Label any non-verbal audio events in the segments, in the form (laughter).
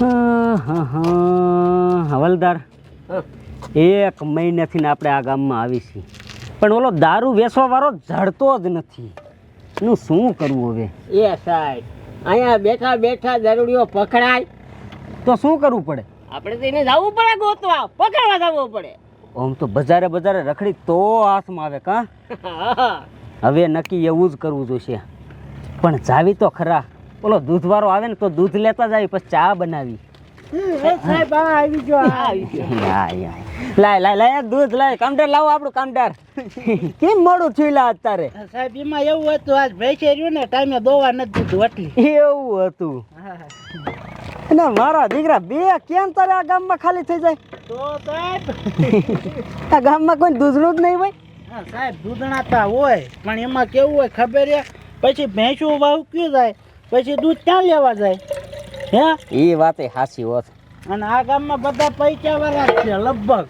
હા, હા, હા. હવલદાર એક મહિનાથી ને આપણે આ ગામમાં આવી છીએ. પણ ઓલો દારૂ વેચવાવાળો જડતો જ નથી. એનું શું કરવું હવે? એ સાહેબ અહીંયા બેઠા બેઠા જરૂરીઓ પકડાય. તો શું કરવું પડે? આપણે તો એને જવું પડે ગોતવા પકડવા જવું પડે. આમ તો બજારે બજારે રખડી તો હાથમાં આવે કાં? હવે નક્કી એવું જ કરવું જોઈશે પણ જાવી તો ખરા. ઓલો દૂધવાળો આવે ને તો દૂધ લેતા જાય પછી ચા બનાવી. (laughs) લાય લાય લાય દૂધ લાય કામદાર લાવો આપણું કામદાર. (laughs) કેમ મોડું થયું લા અત્યારે? સાહેબ એમાં એવું હતું આજ ભેંસે રહ્યું ને ટાઈમે દોવા નથી દીધું એટલી. એવું હતું. અને મારા દીકરા બે કેમ તારે આ ગામમાં ખાલી થઈ જાય? તો સાહેબ. (laughs) આ ગામમાં કોઈ દૂધનું જ નહીં હોય? સાહેબ સાહેબ દૂધણાતા હોય પણ એમાં કેવું હોય ખબર પછી ભેંસું વાવ ક્યું જાય પછી દૂધ ક્યાં લેવા જાય? હે? એ વાતે હાસી હોત અને આ ગામમાં બધા પૈસા વાળા છે લગભગ.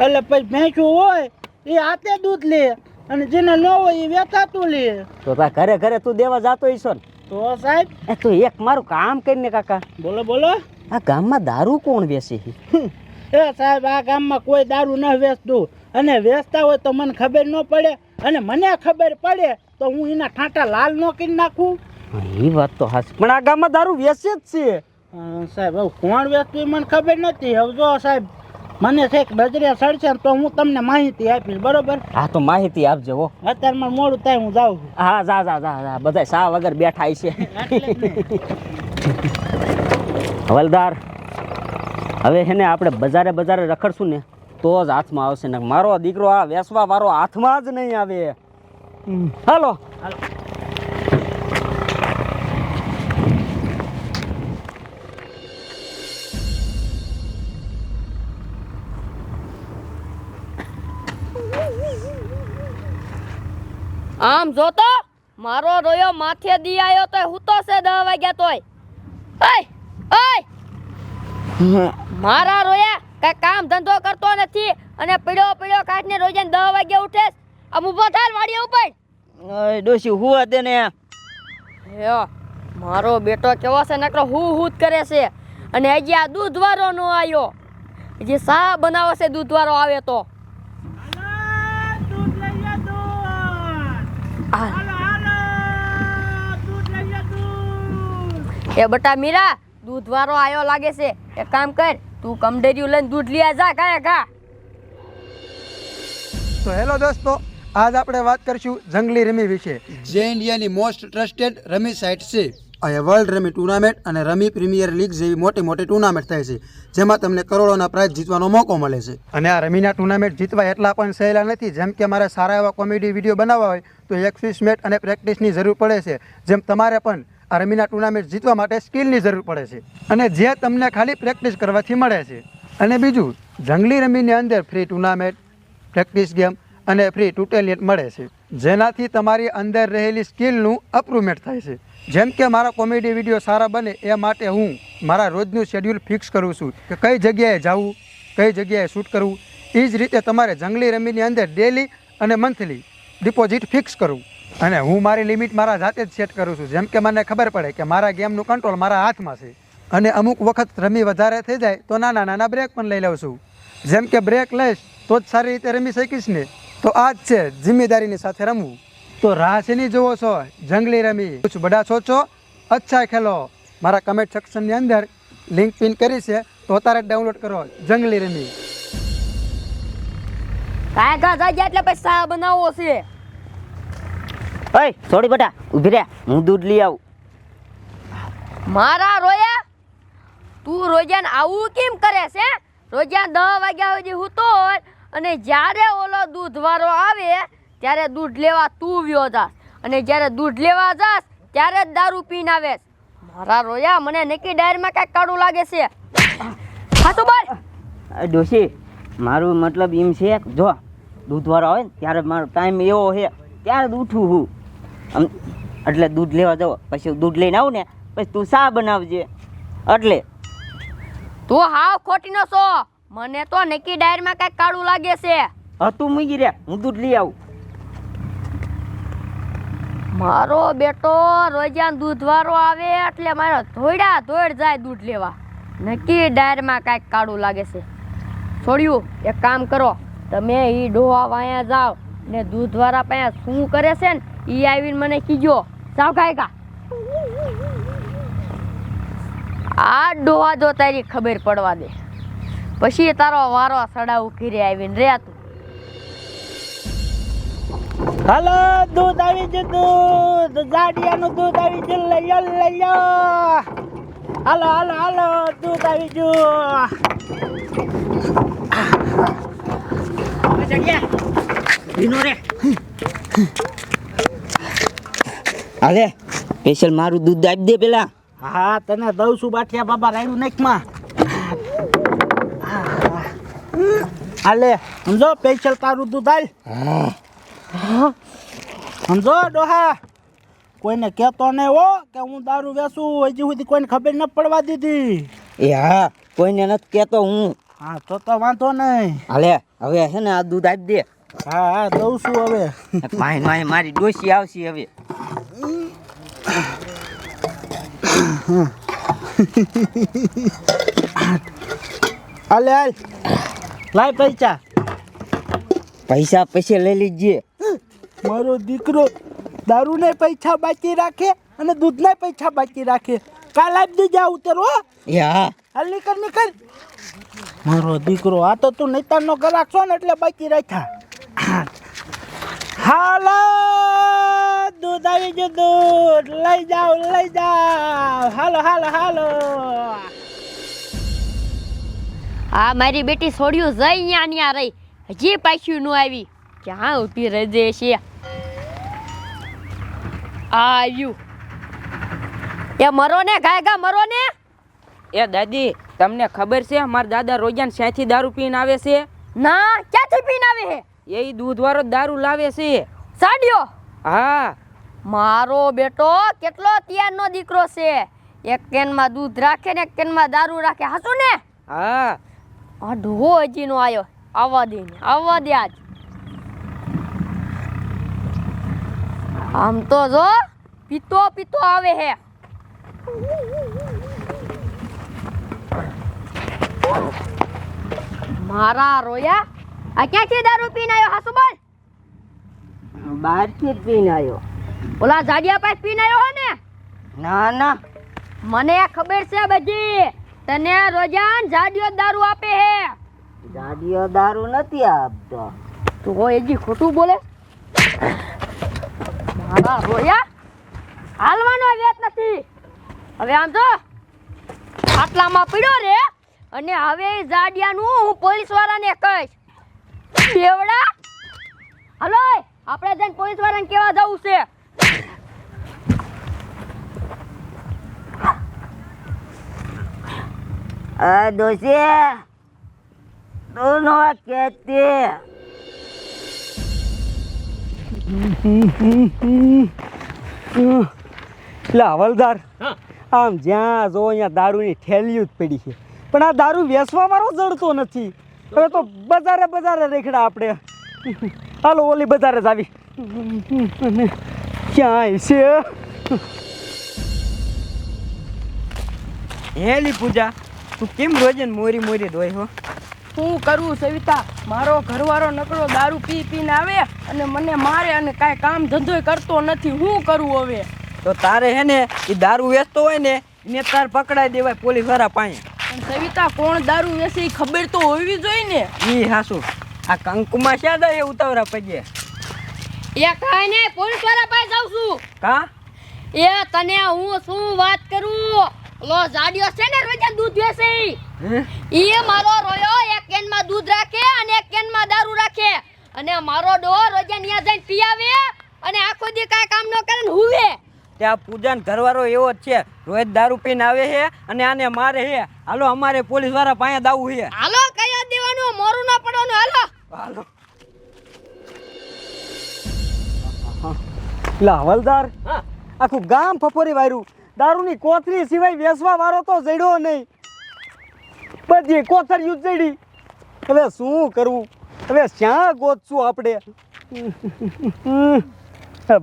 એટલે પછી ભેંસું હોય એ હાથે દૂધ લે અને જેને ન હોય એ વેચાતું લે. તો તા ઘરે ઘરે તું દેવા જાતો ઈશો ને? તો સાહેબ? એ તું એક મારું કામ કરીને કાકા. બોલો બોલો. આ ગામમાં દારૂ કોણ વેચે એ સાહેબ આ ગામમાં કોઈ દારૂ ન વેચતું. અને વેચતા હોય તો મને ખબર ન પડે. અને મને ખબર પડે તો હું એના ઠાંટા લાલ ન કરી નાખું. એ વાત તો હાસી પણ આ ગામમાં દારૂ વેચે જ છે. સાહેબ હવે કોણ વેચતું મને ખબર નથી. હવે જો સાહેબ મને છેક નજરે સડશે તો હું તમને માહિતી આપીશ બરોબર? હા તો માહિતી આપજો હો. અત્યારે મને મોડું થાય હું જાઉં છું. હા જા જા જા જા. બધા સા વગર બેઠા છે હવલદાર હવે છે ને આપણે બજારે બજારે રખડશું ને તો જ હાથમાં આવશે ને. મારો દીકરો આ વેસવા વાળો હાથમાં જ નહીં આવે. હાલો. હાલો. આમ જોતો મારો રોયો માથે દી આવ્યો હું તો છે દહ વાગ્યા તોય. ઓય ઓય. મારા રોયા કઈ કામ ધંધો કરતો નથી અને પીડ્યો પીડ્યો કાઢને રોજે દહ વાગ્યા ઉઠે આમ ઊભો થાય વાડી ઉપર. ડોશી હું હતી ને? યો મારો બેટો કેવો છે નકરો હું હું જ કરે છે. અને હજી આ દૂધવાળો નો આવ્યો હજી સા બનાવે છે દૂધવાળો આવે તો દૂધ લઈ લે દૂધ આ હાલો હાલો દૂધ લઈ લે દૂધ એ બટા મીરા દૂધવાળો આવ્યો લાગે છે. એ કામ કર તું કમડેરિયું લઈને દૂધ લઈ જા કાયા કા તો હેલો દોસ્તો આજ આપણે વાત કરીશું જંગલી રમી વિશે. જે ઇન્ડિયાની મોસ્ટ ટ્રસ્ટેડ રમી સાઇટ છે. અહીંયા વર્લ્ડ રમી ટુર્નામેન્ટ અને રમી પ્રીમિયર લીગ જેવી મોટી મોટી ટુર્નામેન્ટ થાય છે જેમાં તમને કરોડોના પ્રાઇઝ જીતવાનો મોકો મળે છે. અને આ રમીના ટુર્નામેન્ટ જીતવા એટલા પણ સહેલા નથી જેમ કે મારે સારા એવા કોમેડી વીડિયો બનાવવા હોય તો એકવીસ મેટ અને પ્રેક્ટિસની જરૂર પડે છે જેમ તમારે પણ આ રમીના ટુર્નામેન્ટ જીતવા માટે સ્કિલની જરૂર પડે છે. અને જે તમને ખાલી પ્રેક્ટિસ કરવાથી મળે છે. અને બીજું, જંગલી રમીની અંદર ફ્રી ટુર્નામેન્ટ, પ્રેક્ટિસ ગેમ અને ફ્રી ટુટેલિયટ મળે છે. જેનાથી તમારી અંદર રહેલી સ્કિલનું અપ્રુવમેન્ટ થાય છે. જેમ કે મારા કોમેડી વીડિયો સારા બને એ માટે હું મારા રોજનું શેડ્યુલ ફિક્સ કરું છું કે કઈ જગ્યાએ જવું, કઈ જગ્યાએ શૂટ કરવું. એ જ રીતે તમારે જંગલી રમીની અંદર ડેલી અને મંથલી ડિપોઝિટ ફિક્સ કરવું અને હું મારી લિમિટ મારા જાતે જ સેટ કરું છું. જેમ કે મને ખબર પડે કે મારા ગેમનું કંટ્રોલ મારા હાથમાં છે. અને અમુક વખત રમી વધારે થઈ જાય તો નાના નાના બ્રેક પણ લઈ લઉં છું. જેમ કે બ્રેક લઈશ તો જ સારી રીતે રમી શકીશ ને. તો આ જ છે, જિમ્મેદારીની સાથે રમવું. તો રાહ જોવો છો, જંગલી રમી. કુછ બડા સોચો, અચ્છા ખેલો. મારા કમેન્ટ સેક્શનની અંદર લિંક પિન કરી છે, તો અત્યારે ડાઉનલોડ કરો, જંગલી રમી. કાયા કા જા એટલે પૈસા બનાવવો છે. ઓય થોડી બેટા ઊભી રહે હું દૂધ લઈ આવું. મારા રોયા તું રોજાન આવું કેમ કરે છે? રોજાન દસ વાગ્યા સુધી હૂતો હોય અને જ્યારે ઓલો દૂધવાળો આવે ત્યારે દૂધ લેવા તું વ્યો જાસ અને જ્યારે દૂધ લેવા જાસ ત્યારે જ દારૂ પીને આવે મારા રોયા મને નક્કી ડાયરમાં કાંઈક કાળું લાગે છે. ખાતું બોલ. ડોશી મારું મતલબ એમ છે જો દૂધવાળો આવે ને ત્યારે મારો ટાઈમ એવો છે ત્યારે જ ઉઠું હું. આમ એટલે દૂધ લેવા જાવ પછી દૂધ લઈને આવું ને પછી તું શા બનાવજે? એટલે. તું હાવ ખોટી નો છો. મને તો નક્કી ડાયરમાં કાંઈક કાળું લાગે છે. હતું મૂકી રે હું દૂધ લઈ આવું. મારો બેટો રોજાન દૂધવાળો આવે એટલે મારો ધોડ્યા ધોડ જાય દૂધ લેવા. નક્કી ડાયરમાં કાંઈક કાળું લાગે છે. છોડ્યું એક કામ કરો. તમે એ ડોહા વાયા જાઓ ને દૂધવાળા પાસે શું કરે છે ને એ આવીને મને કીજો. સાવ કાય કા આ ડોહા જો તારી ખબર પડવા દે. પછી તારો વારો સડાવું ઘીરે આવીને રે તું. હાલો દૂધ આવી ગયું દૂધ. જાડિયાનું દૂધ આવી ગયું. લઈ લો લઈ લો. હાલો હાલો હાલો દૂધ આવી ગયું. હાલે સ્પેશિયલ મારું દૂધ આપી દે પેલા. હા તને દઉં છું બાઠિયા બાબા રાયડું નાખમાં. હાલે સમજો સ્પેશિયલ તારું દૂધ હાલ. સમજો ડોહા. કોઈને કહેતો નહીં હો કે હું દારૂ વેચું હજી સુધી કોઈને ખબર ન પડવા દીધી. એ હા કોઈને નથી કહેતો હું. હા તો તો વાંધો નહીં. હાલે હવે છે ને આ દૂધ આપી દે. હા હા દઉં છું હવે. મારી ડોસી આવશે હવે. હાલે હાલ. લાય પૈસા. પૈસા પછી લઈ લીજે. મારો દીકરો દારૂ ને પૈસા બાકી રાખે અને દૂધ ના પૈસા બાકી રાખે. કાલ આપી દેજે ઉતર હો. એ હાલ નીકળ નીકળ. મારો દીકરો આ તો તું નૈતાનો છો ને એટલે બાકી રાખ્યા. હાલો. દૂધ આવી ગયું દૂધ. લઈ જાઓ લઈ જાઓ. હાલો હાલો હાલો. હા મારી બેટી છોડ્યું જઈ ન્યા ન્યા રહી. હજી પાછું ન આવી. ક્યાં ઊભી રજે છે? આ આવ્યું એ મરો ને ગાય ગા મરો ને. એ દાદી તમને ખબર છે મારા દાદા રોજાન શ્યાંથી દારૂ પીને આવે છે? ના ક્યાંથી પીને આવે હે એ દૂધવાળો જ દારૂ લાવે છે. સાડ્યો? હા. મારો બેટો કેટલો ત્યારનો દીકરો છે? એક કેનમાં દૂધ રાખે ને એક કેનમાં દારૂ રાખે. હાસુ ને? હા. આ હજીનો આવ્યો આવવા દે ને આવવા દે આજ. આમ તો જો પીતો પીતો આવે હે. મારા રોયા આ ક્યાંથી દારૂ પીને આવ્યો હાસુ બોલ. બહારથી પીને આવ્યો ઓલા જાડિયા પાસે પીને આવ્યો હો ને? ના ના. મને ખબર છે બધી. તને રોજાન જાડિયો દારૂ આપે હે. જાડિયો દારૂ નથી આપતો. તો એજી ખોટું બોલે? મારા રોયા? હાલવાનો વેત નથી. હવે આમ જો આટલામાં પીડ્યો રે અને હવે જાડિયાનું હું પોલીસ વાળાને કહીશ. બેવડા? હલો આપણે જઈને પોલીસ વાળાને કેવા જવું છે? દોશી. તું નો કહેતી એટલે હવલદાર. આમ જ્યાં જો અહીંયા દારૂની ઠેલીઓ જ પડી છે. પણ આ દારૂ વેચવા મારો જડતો નથી. હવે તો બજારે બજારે રેખડા આપણે. હાલો ઓલી બજારે જ આવી. ક્યાંય છે? હેલી પૂજા. તું કેમ રોજે મોરી મોરી દોય હો? શું કરવું સવિતા? મારો ઘરવાળો નકરો દારૂ પી પીને આવે અને મને મારે અને કાંઈ કામ ધંધો કરતો નથી. શું કરવું હવે? તો તારે હે ને એ દારૂ વેચતો હોય ને એને તાર પકડાઈ દેવાય પોલીસવાળા પાસે. સવિતા કોણ દારૂ વેચે એ ખબર તો હોવી જોઈએ ને. એ હાસુ. આ કંકુમાં શા દે ઉતાવરા પગે? એ કાંઈ નહીં પોલીસવાળા પાસે જાઉં છું. કા? એ તને હું શું વાત કરું? લો જાડિયો છે ને રોજ દૂધ વેચે. ઈ. મારો રોયો એક કેનમાં દૂધ રાખે અને એક કેનમાં દારૂ રાખે. અને મારો ડો રોજે ન્યા જઈને પીયાવે અને આખો દી કાય કામ ન કરે ને હુવે. ત્યાં પૂજન ઘરવાળો એવો જ છે રોજ દારૂ પીને આવે છે અને આને મારે છે હાલો અમારે પોલીસવાળા પાસે દાવું છે હાલો કયા દેવાનું? મોરું ના પડવાનું હાલો. હાલો. લા હવલદાર. હા. આખું ગામ ફપોરી વાર્યું. દારૂની કોથળી સિવાય વેસવા વાળો તો જડ્યો નહીં. બધી કોથળિયું જડી હવે શું કરવું? હવે શ્યાં ગોતશું આપણે?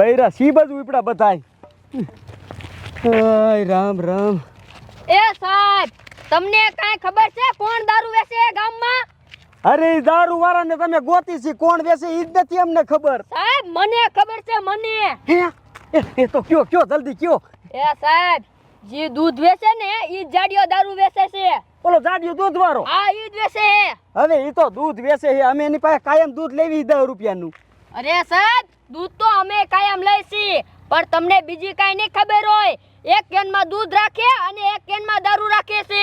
બૈરા સી બાજુ ઉપડા બધાય. રામ રામ. એ સાહેબ તમને કાંઈ ખબર છે કોણ દારૂ વેચે ગામમાં? અરે દારૂ વાળાને તમે ગોતી છે કોણ વેચે ઈ જ નથી અમને ખબર. સાહેબ મને ખબર છે મને. એ તો કયો કયો જલ્દી કયો. એ સાહેબ જે દૂધ વેચે ને ઈ જાડિયો દારૂ વેચે છે. ઓલો જાડિયો દૂધ વાળો? હા ઈ જ વેચે છે. હવે ઈ તો દૂધ વેચે છે. અમે એની પાસે કાયમ દૂધ લેવી દસ રૂપિયાનું. અરે સાહેબ દૂધ તો અમે કાયમ લઈશી પણ તમને બીજી કાંઈ નહીં ખબર હોય. એક કેનમાં દૂધ રાખે અને એક કેનમાં દારૂ રાખે છે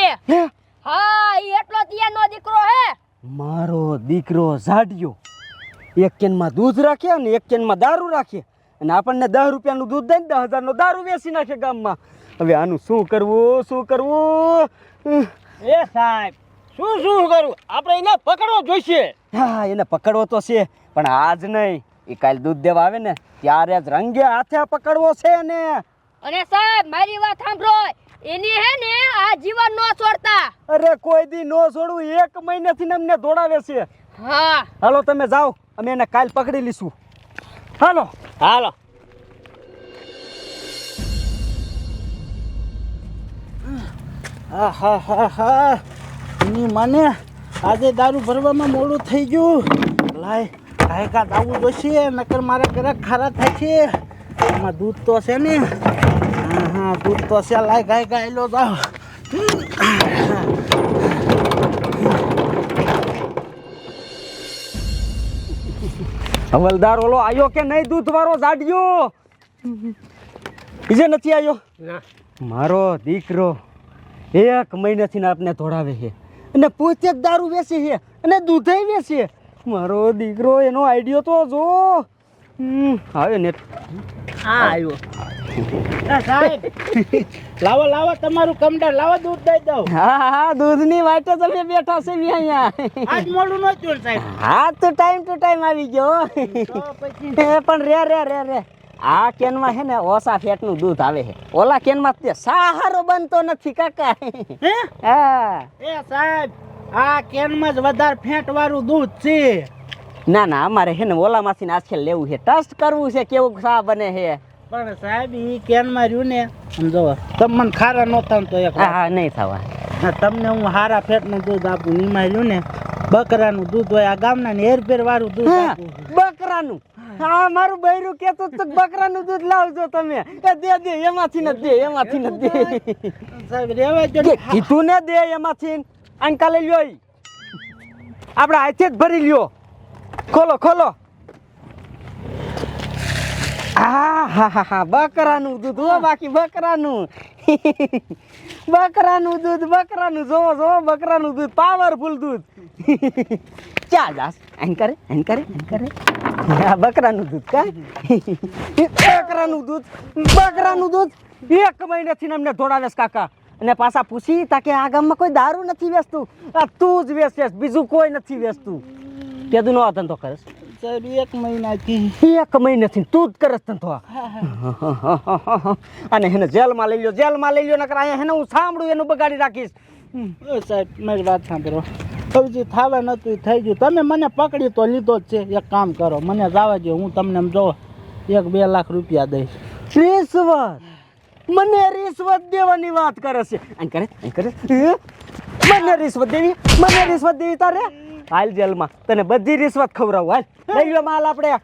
હા? ઈ એટલો તિયાનો દીકરો હે. મારો દીકરો ઝાડિયો એક કેનમાં દૂધ રાખે અને એક કેનમાં દારૂ રાખે અને આપણને દસ રૂપિયાનું દૂધ દઈને દસ હજારનો દારૂ વેચી નાખે ગામમાં. હવે આનું શું કરવું શું કરવું? એ સાહેબ શું શું કરું? આપણે એને પકડવો જોઈશે. હા એને પકડવો તો છે પણ આજ નહીં. એ કાલ દૂધ દેવા આવે ને ત્યારે જ રંગે હાથે પકડવો છે ને અને સાહેબ મારી વાત સાંભળો. એની હે ને આ જીવન નો છોડતા. અરે કોઈ દી નો છોડવું એક મહિનાથી ને અમને દોડાવે છે હા. હાલો તમે જાઓ. અમે એને કાલ પકડી લઈશું હાલો. હાલો. હા હા. હા મને આજે દારૂ ભરવામાં મોડું થઈ ગયું. લાય કાયકા દાવું જોશે નકર મારા ઘરે ખારા થાય છે. એમાં દૂધ તો છે ને. હા હા દૂધ તો છે. લાય ગાય ગાયલો જાવ હવલદાર ઓલો આવ્યો કે નહીં દૂધ વાળો જાડ્યો? બીજે નથી આવ્યો મારો દીકરો એક મહિનાથી ને આપને ધોળાવે છે. અને પોતે જ દારૂ વેચે છે અને દૂધે વેચે. મારો દીકરો એનો આઈડિયો તો જો. આવ્યો ને હા આવ્યો. લાવો લાવો તમારું કમડા લાવો દૂધ દઈ દઉં. હા હા દૂધની વાટે તમે બેઠા છે બી અહીંયા. આજ મોડું ન થયું સાહેબ. હા તો ટાઈમ ટુ ટાઈમ આવી ગયો. એ પણ રે રે રે રે. આ કેનમાં છે ને ઓછા ફેટનું દૂધ આવે છે. ઓલા કેનમાં તે સહારો બનતો નથી કાકા. હે? હા. એ સાહેબ આ કેનમાં જ વધારે ફેટ વાળું દૂધ છે. ના ના અમારે છે ને ઓલામાંથી ને આછે લેવું છે. ટેસ્ટ કરવું છે કેવું સા બને છે. પણ સાહેબ ઈ કેનમાં રહ્યું ને સમજો તમને મને ખારા નહોતા તો એક હા હા નહીં થવા. તમને હું હારા ફેટનું દૂધ આપું નીમાં રહ્યું ને બકરાનું દૂધ હોય આ ગામના ને હેરફેર વાળું દૂધ આપું. બકરાનું? હા મારું બૈરું કેતું તો બકરાનું દૂધ લાવજો તમે. એ દે દે એમાંથી ન દે એમાંથી ન દે. સાહેબ રેવા જો કીધું ને દે એમાંથી અંકાલે લ્યો ઈ. આપણે હાથે જ ભરી લ્યો. ખોલો ખોલો. હા હા હા હા બકરાનું દૂધ, હો બાકી બકરાનું. બકરાનું દૂધ, બકરાનું, જોવો જોવો, બકરાનું દૂધ પાવરફુલ દૂધ. ચા જાસ એન કરે એન કરે એન કરે. હા બકરાનું દૂધ કા? બકરાનું દૂધ બકરાનું દૂધ. એક મહિનાથી અમને દોડાવે છે કાકા. અને પાછા પૂછી, તા કે આ ગામમાં કોઈ દારૂ નથી વેચતું? આ તું જ વેચેસ બીજું કોઈ નથી વેચતું. તે તું નો ધંધો કરે સાહેબ એક મહિનાથી. એક મહિનાથી તું જ કરસ ધંધો અને એને જેલમાં લઈ લો જેલમાં લઈ લ્યો નકર અહીંયા એને હું સાંભળું એનું બગાડી રાખીશ. સાહેબ મારી વાત સાંભળો. સૌજી થવા નતું થઈ ગયું. તમે મને પકડી તો લીધો જ છે. એક કામ કરો મને જવા દો હું તમને એમ જો એક બે લાખ રૂપિયા દઈશ. રિશ્વત! મને રિશ્વત દેવાની વાત કરે છે. કરે આમ કરે. મને રિશ્વત દેવી મને રિશ્વત દેવી તારે? હાલ જેલમાં. તને બધી રિશ્વત ખવડાવું હાલ. લઈ લો માલ આપણે.